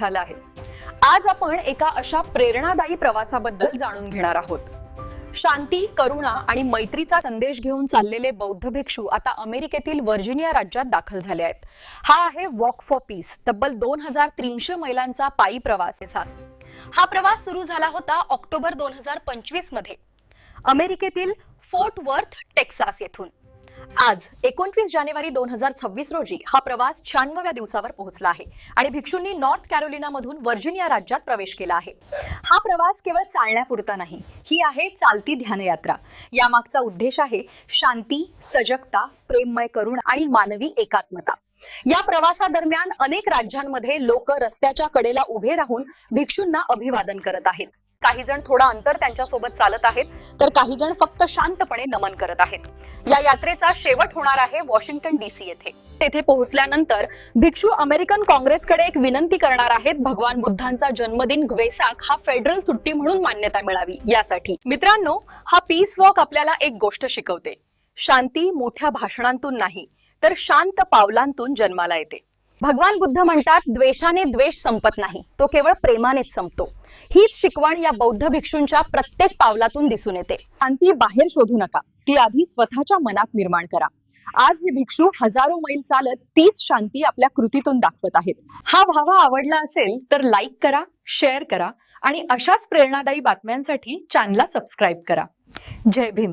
झाला आहे. आज आपण एका अशा प्रेरणादायी प्रवासाबद्दल जाणून घेणार आहोत. शांती करुणा आणि मैत्रीचा संदेश घेऊन चाललेले बौद्ध भिक्षू आता अमेरिकेतील व्हर्जिनिया राज्यात दाखल झाले आहेत. हा आहे वॉक फॉर पीस तब्बल दोन हजार तीनशे मैलांचा पायी प्रवास. हा प्रवास सुरू झाला होता ऑक्टोबर दोन हजार पंचवीसमध्ये. अमेरिकेतील फोर्ट वर्थ टेक्सास येथून. आज एकोणतीस जानेवारी दोन हजार सव्वीस रोजी हा प्रवास शहाण्णव्या दिवसावर पोहोचला आहे आणि भिक्षूंनी नॉर्थ कॅरोलिना मधून व्हर्जिनिया राज्यात प्रवेश केला आहे. हा प्रवास केवळ चालण्यापुरता नाही ही आहे चालती ध्यानयात्रा. यामागचा उद्देश आहे शांती सजगता प्रेममय करुण आणि मानवी एकात्मता. या प्रवासादरम्यान अनेक राज्यांमध्ये लोक रस्त्याच्या कडेला उभे राहून भिक्षूंना अभिवादन करत आहेत. काही जण थोडा अंतर त्यांच्यासोबत चालत आहेत तर काही जण फक्त शांतपणे नमन करत आहेत. या यात्रेचा शेवट होणार आहे वॉशिंग्टन डीसी येथे. तेथे पोहोचल्यानंतर भिक्षू अमेरिकन काँग्रेसकडे एक विनंती करणार आहेत भगवान बुद्धांचा जन्मदिन ग्वेसाक हा फेडरल सुट्टी म्हणून मान्यता मिळावी यासाठी. मित्रांनो हा पीस वॉक आपल्याला एक गोष्ट शिकवते. शांती मोठ्या भाषणांतून नाही तर शांत पावलांतून जन्माला येते. भगवान बुद्ध म्हणतात द्वेषाने द्वेष संपत नाही तो केवळ प्रेमानेच संपतो. हीच शिकवण या बौद्ध भिक्षूंच्या प्रत्येक पावलातून दिसून येते. शांती बाहेर शोधू नका ती आधी स्वतःच्या मनात निर्माण करा. आज हे भिक्षू हजारो मैल चालत तीच शांती आपल्या कृतीतून दाखवत आहेत. हा व्हावा आवडला असेल तर लाईक करा शेअर करा आणि अशाच प्रेरणादायी बातम्यांसाठी चॅनलला सबस्क्राईब करा. जय भीम.